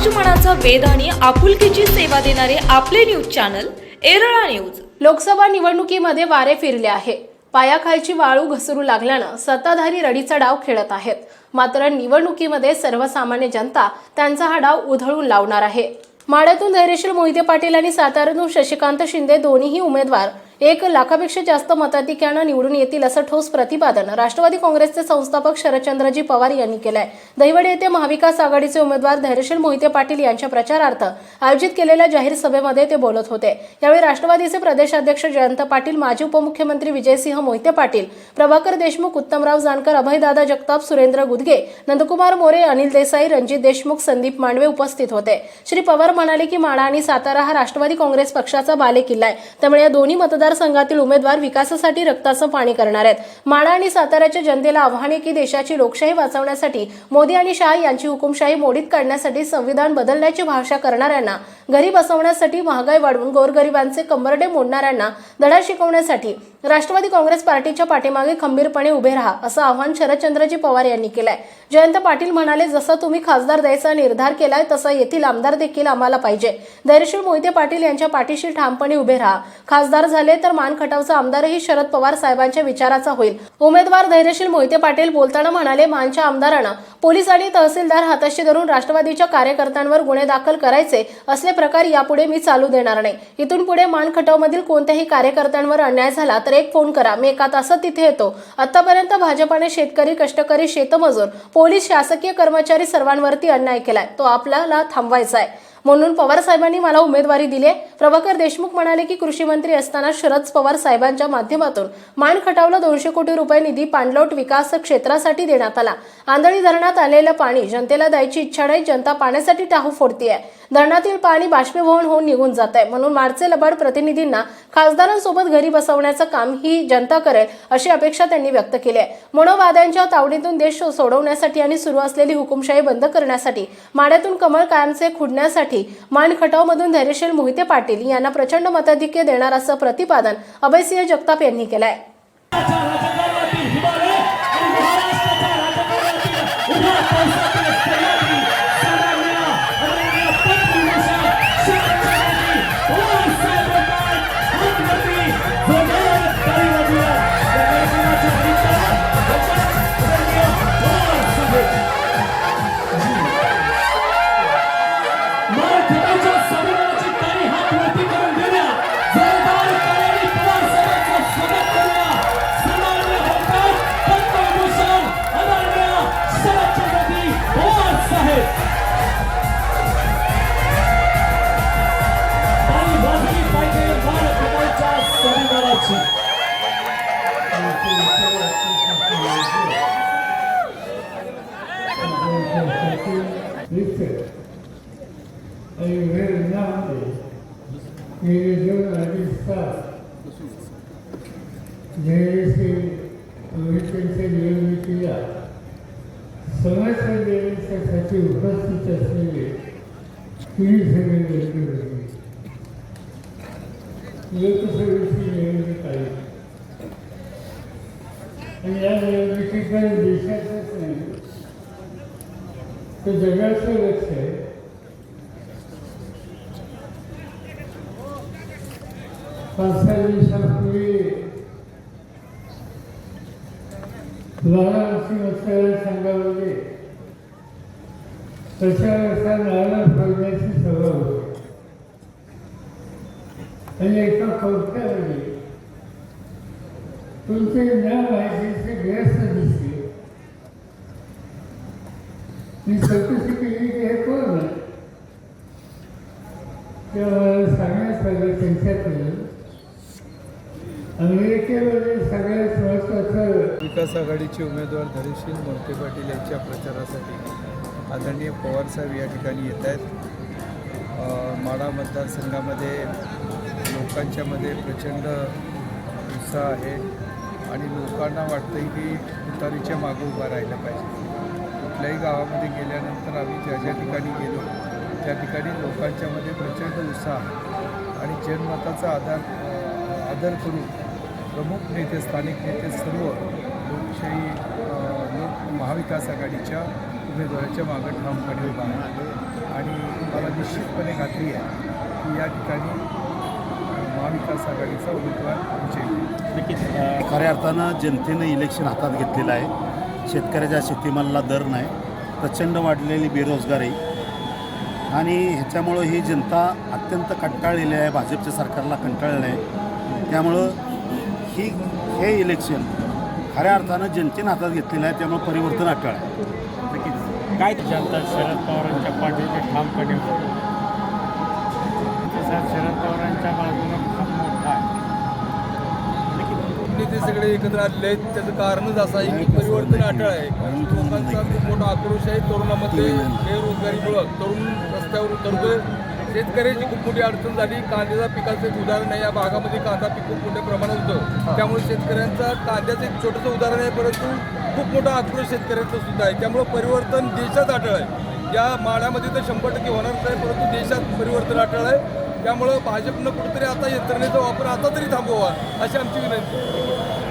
समाजमनाचा वेध आणि आपुलकीची सेवा देणारे आपले news channel Erala news. Lok Sabha निवडणुकीमध्ये वारे फिरले आहे पायाखालची वाळू घसरू लागल्यानं सत्ताधारी रडीचा डाव खेळत आहेत. मात्र निवडणुकीमध्ये सर्वसामान्य जनता त्यांचा हा डाव उधळून लावणार आहे. माड्यातून धैर्यशील मोहिते पाटील आणि साताऱ्यातून शशिकांत शिंदे दोन्हीही उमेदवार एक लाखापेक्षा जास्त मताधिक्यानं निवडून येतील असं ठोस प्रतिपादन राष्ट्रवादी काँग्रेसचे संस्थापक शरदचंद्रजी पवार यांनी केलंय. दहिवडे येथे महाविकास आघाडीचे उमेदवार धैर्यशील मोहिते पाटील यांच्या प्रचारार्थ आयोजित केलेल्या जाहीर सभेमध्ये ते बोलत होते. यावेळी राष्ट्रवादीचे प्रदेशाध्यक्ष जयंत पाटील माजी उपमुख्यमंत्री विजयसिंह मोहिते पाटील प्रभाकर देशमुख उत्तमराव जानकर अभयदादा जगताप सुरेंद्र गुदगे नंदकुमार मोरे अनिल देसाई रणजित देशमुख संदीप मांडवे उपस्थित होते. श्री पवार म्हणाले की माडा आणि सातारा हा राष्ट्रवादी काँग्रेस पक्षाचा बालेकिल्ला आहे. त्यामुळे या दोन्ही मतदार मतदारसंघातील उमेदवार विकासासाठी रक्ताचं पाणी करणार आहेत. माडा आणि साताऱ्याच्या जनतेला आव्हान आहे की देशाची लोकशाही वाचवण्यासाठी मोदी आणि शाह यांची हुकुमशाही मोडीत काढण्यासाठी संविधान बदलण्याची भाषा करणाऱ्यांना घरी बसवण्यासाठी महागाई वाढवून गोरगरिबांचे कंबरडे मोडणाऱ्यांना धडा शिकवण्यासाठी राष्ट्रवादी काँग्रेस पार्टीच्या पाठीमागे खंबीरपणे उभे राहा असं आव्हान शरदचंद्रजी पवार यांनी केलंय. जयंत पाटील म्हणाले जसं तुम्ही खासदार द्यायचा निर्धार केलाय तसा येथील आमदार देखील आम्हाला पाहिजे. धैर्यशील मोहिते पाटील यांच्या पाठीशी ठामपणे उभे राहा. खासदार झाले तर मान खटावचा आमदारही शरद पवार साहेबांच्या विचाराचा होईल. उमेदवार धैर्यशील मोहिते पाटील बोलताना म्हणाले मानच्या आमदारांना पोलीस आणि तहसीलदार हाताशी धरून राष्ट्रवादीच्या कार्यकर्त्यांवर गुन्हे दाखल करायचे असले प्रकार यापुढे मी चालू देणार नाही. इथून पुढे मान खटावमधील कोणत्याही कार्यकर्त्यांवर अन्याय झाला तर एक फोन करा. मी एका तासात तिथे येतो. आतापर्यंत भाजपाने शेतकरी कष्टकरी शेतमजूर पोलीस शासकीय कर्मचारी सर्वांवरती अन्याय केलाय. तो आपल्याला थांबवायचा आहे म्हणून पवार साहेबांनी मला उमेदवारी दिली प्रभाकर देशमुख म्हणाले की कृषी मंत्री असताना शरद पवार साहेबांच्या माध्यमातून मान खटावला दोनशे कोटी रुपये निधी पाणलोट विकास क्षेत्रासाठी देण्यात आला. आंधळी धरणात आलेलं पाणी जनतेला द्यायची इच्छा नाही जनता पाण्यासाठी टाहू फोडतीये. धरणातील पाणी बाष्पीभवन होऊन निघून जात आहे म्हणून माडचे लबाड प्रतिनिधींना खासदारांसोबत घरी बसवण्याचं काम ही जनता करेल अशी अपेक्षा त्यांनी व्यक्त केली आहे. मनोवाद्यांच्या तावडीतून देश सोडवण्यासाठी आणि सुरू असलेली हुकुमशाही बंद करण्यासाठी माड्यातून कमळ कायमचे खुडण्यासाठी मान खटावमधून धैर्यशील मोहिते पाटील यांना प्रचंड मताधिक्य देणार असं प्रतिपादन अभयसिंह जगताप यांनी केलं स्वाभिमानाची. आणि वेळ नामध्ये गेले दोन अडीच तास जयश्री अमितेच्या निवडणुकीला समस्या देण्यासाठी उपस्थित असलेले तिन्ही सगळे नेते होते लोकसभेची निवडणूक आली आणि या निवडणुकीकडे देशाचंच नाही तर जगाचं लक्ष आहे पाच सहा दिवसापूर्वी वाराणसी मतदारसंघामध्ये प्रचाराचा नारळ फोडण्याची सभा होती आणि एका पक्षामध्ये तुमचे न व्हायचे व्यस्त दिसले मी चौकशी केली की हे कोण आहे तेव्हा मला सांगण्यात आलं त्यांच्याकडून अमेरिकेमध्ये सगळ्यात महत्त्वाचं विकास आघाडीचे उमेदवार धैर्यशील मोहिते पाटील यांच्या प्रचारासाठी आदरणीय पवारसाहेब या ठिकाणी येत आहेत. माडा मतदारसंघामध्ये लोकांच्यामध्ये प्रचंड उत्साह आहे आणि लोकांना वाटतं की तुतारीच्या मागं उभं राहिलं पाहिजे. कुठल्याही गावामध्ये गेल्यानंतर आम्ही ज्या ज्या ठिकाणी गेलो त्या ठिकाणी लोकांच्यामध्ये प्रचंड उत्साह आणि जनमताचा आधार आदर करून प्रमुख नेते स्थानिक नेते सर्व लोकशाही लोक महाविकास आघाडीच्या उमेदवाराच्या मागं ठामपणे उभा आहे आणि मला निश्चितपणे खात्री आहे की या ठिकाणी महाविकास आघाडीचा उमेदवार विजयी. नक्कीच खऱ्या अर्थानं जनतेनं इलेक्शन हातात घेतलेलं आहे. शेतकऱ्याच्या शेतीमालाला दर नाही. प्रचंड वाढलेली बेरोजगारी. आणि ह्याच्यामुळं ही जनता अत्यंत कंटाळलेली आहे. भाजपच्या सरकारला कंटाळलेलं आहे. त्यामुळं ही हे इलेक्शन खऱ्या अर्थानं जनतेनं हातात घेतलेलं आहे. त्यामुळे परिवर्तन अटळ आहे. नक्कीच. काय जनता शरद पवारांच्या पाठीचे ठामपणे शरद पवारांच्या बाजूनं खूप मोठा आहे नेते सगळे एकत्र आलेले आहेत. त्याचं कारणच असं आहे की परिवर्तन अटळ आहे. कारण लोकांचा खूप मोठा आक्रोश आहे. तरुणामध्ये बेरोजगारीमुळं तरुण रस्त्यावर उतरतोय. शेतकऱ्याची खूप मोठी अडचण झाली. कांद्याचा पिकाचं एक उदाहरण आहे. या भागामध्ये कांदा पीक खूप मोठ्या प्रमाणात होतं. त्यामुळे शेतकऱ्यांचा कांद्याचं एक छोटंसं उदाहरण आहे. परंतु खूप मोठा आक्रोश शेतकऱ्यांचा सुद्धा आहे. त्यामुळं परिवर्तन देशात अटळ आहे. या माळ्यामध्ये तर शंभर टक्के होणारच आहे परंतु देशात परिवर्तन अटळ आहे. त्यामुळं भाजपनं कुठेतरी आता यंत्रणेचा वापर आता तरी थांबवा अशी आमची विनंती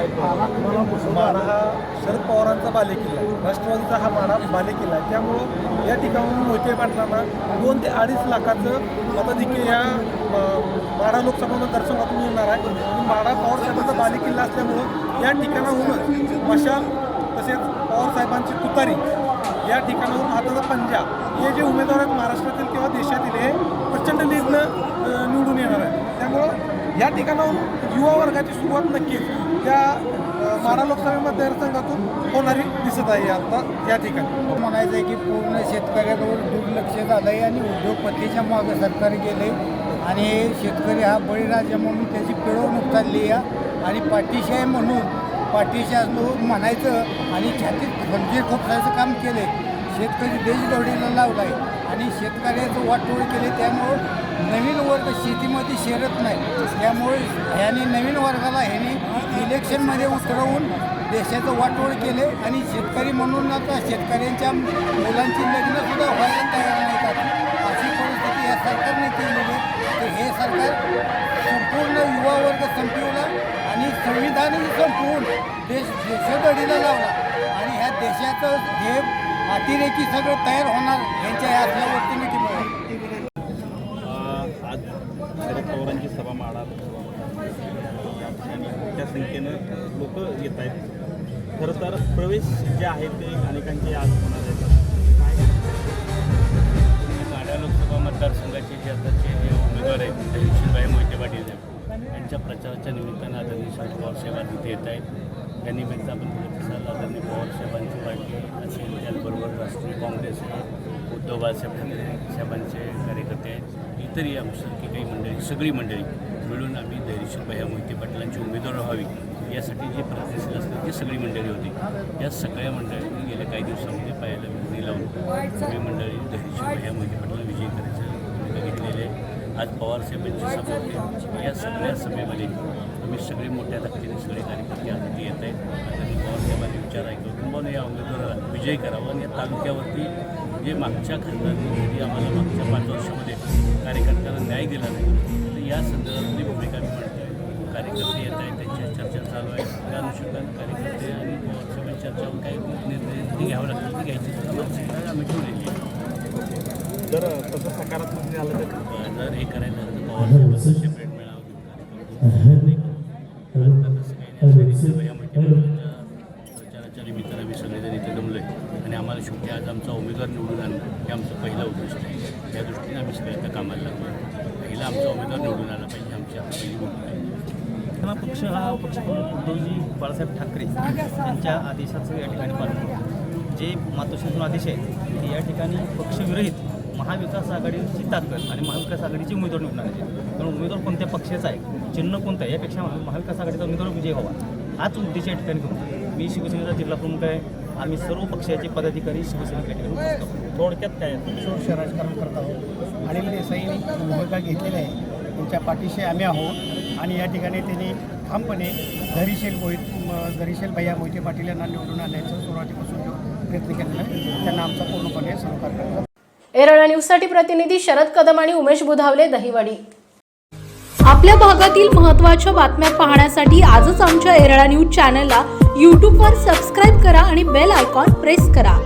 माढा हा शरद पवारांचा बालेकिल्ला आहे. राष्ट्रवादीचा हा माढा बालेकिल्ला आहे. त्यामुळं या ठिकाणून मोहिते पाटलांना दोन ते अडीच लाखाचं मताधिक्य या माढा लोकसभा मतदारसंघातून येणार आहे. आणि माढा पवारसाहेबांचा बालेकिल्ला असल्यामुळं या ठिकाणाहूनच मशाल तसेच पवारसाहेबांची तुतारी या ठिकाणाहून हाताचा पंजा हे जे उमेदवार आहेत महाराष्ट्रातील किंवा देशातील हे प्रचंड लीडनं निवडून येणार आहे त्यामुळं या ठिकाणाहून युवा वर्गाची सुरुवात नक्कीच त्या अ, माढा लोकसभा मतदारसंघातून होणारी दिसत आहे आता या ठिकाणी. म्हणायचं आहे की पूर्ण शेतकऱ्याकडून दुर्लक्ष झालं आहे आणि उद्योगपतीच्या मागं सरकार गेले आणि शेतकरी हा बळीराजा म्हणून त्याची पिळवणूक चालली आहे. आणि पाठीशी आहे म्हणून पाठीशी असलो म्हणायचं आणि छातीत खंजीर खोपसायचं काम केले शेतकरी देशदौडीला लावला आहे आणि शेतकऱ्याचं वाटोळ केले त्यामुळं नवीन वर्ग शेतीमध्ये शिरत नाही. त्यामुळे ह्याने नवीन वर्गाला ह्याने इलेक्शनमध्ये उतरवून देशाचं वाटोळ केले आणि शेतकरी म्हणून आता शेतकऱ्यांच्या मुलांची लग्नसुद्धा व्हायला तयार नाही अशी परिस्थिती या सरकारने केलेली तर हे सरकार संपूर्ण युवा वर्ग संपवला आणि संविधानही संपवून देश देशदडीला लावला. आणि ह्या देशाचं हे अतिरेकी सगळं तयार होणार यांच्या या असल्यावरती मी आज शरद पवारांची सभा माडा या ठिकाणी मोठ्या संख्येनं लोक येत आहेत. खरं तर प्रवेश जे आहेत ते अनेकांचे आज होणार आहेत. माढा लोकसभा मतदारसंघाचे जे आताचे जे उमेदवार आहेत विष्णूबाई मोहिते पाटील यांच्या प्रचाराच्या निमित्तानं आदरणीय शरद पवार साहेब तिथे येत आहेत. या निमित्त आपण प्रतिसाद आदरणीय पवार साहेबांची पार्टी असेल त्याचबरोबर राष्ट्रीय काँग्रेस आहे उद्धव बाळासाहेब ठाकरे साहेबांचे कार्यकर्ते आहेत इतरही आमच्यासारखी काही मंडळी सगळी मंडळी मिळून आम्ही धैर्यशील भैया मोहिते पाटलांची उमेदवार व्हावी. यासाठी जे प्रयत्नशील असतात ती सगळी मंडळी होती. या सगळ्या मंडळींनी गेल्या काही दिवसामध्ये पायाला विक्री लावून सगळी मंडळी धैर्यशील भैया मोहिते पाटला विजयी करायचं भूमिका घेतलेली आहे. आज पवारसाहेबांची सभा होते. या सगळ्या सभेमध्ये आम्ही सगळे मोठ्या ताकदीने सगळे कार्यकर्ते आज येत आहेत. आणि पवारसाहेबांनी विचार ऐकतो तुम्हाला या उमेदवाराला विजय करावा आणि या तालुक्यावरती जे मागच्या खासदारांनी आम्हाला मागच्या पाच वर्षामध्ये कार्यकर्त्यांना न्याय दिला नाही. तर या संदर्भातली भूमिका आम्ही कार्यकर्ते येत आहेत त्यांच्या चर्चा चालू आहे. त्या अनुषंगाने कार्यकर्ते आणि पवारसाहेबांच्या चर्चावर काही निर्णय घ्यावे लागतील ते घ्यायची सगळं आम्ही ठेवलेली आहे. जर तसं सकारात्मक झालं तर? जर हे करायचं तर पवारसाहेबांचं सेपरेट शेवटी आज आमचा उमेदवार निवडून आणणं हे आमचं पहिलं उद्दिष्ट आहे. त्या दृष्टीने आम्ही सगळे आता कामाला लागलो. पहिला आमचा उमेदवार निवडून आला पाहिजे आमची पहिली भूमिका आहे. हा पक्ष हा पक्ष उद्धवजी बाळासाहेब ठाकरे यांच्या आदेशाचं या ठिकाणी पालन जे मातोश्रीतून आदेश आहेत ते या ठिकाणी पक्षविरहित महाविकास आघाडीची ताकद आणि महाविकास आघाडीची उमेदवार निवडणार आहे कारण उमेदवार कोणत्या पक्षाचा आहे? चिन्ह कोणतं आहे? यापेक्षा महाविकास आघाडीचा उमेदवार विजय व्हावा हाच उद्देश या ठिकाणी घेऊन मी शिवसेनेचा जिल्हा प्रमुख आहे. आम्ही सर्व पक्षाचे पदाधिकारी शिवसेनेच्या ठिकाणी आहोत. थोडक्यात काय शोरशे राजकारण करत आहोत. अनिल देसाईंनी भूमिका घेतलेली आहे त्यांच्या पाठीशी आम्ही आहोत. आणि या ठिकाणी त्यांनी ठामपणे धरीशील मोहित धरीशील भैया मोहिते पाटील यांना निवडून आणण्याचा सुरुवातीपासून जो प्रयत्न केलेला आहे त्यांना आमचा पूर्णपणे सहकार करतो. एरळा न्यूजसाठी प्रतिनिधी शरद कदम आणि उमेश बुधावले दहिवडी. आपल्या भागातील महत्त्वाच्या बातम्या पाहण्यासाठी आजच आमच्या एरळा न्यूज चॅनलला यूट्यूबवर सबस्क्राईब करा आणि बेल आयकॉन प्रेस करा.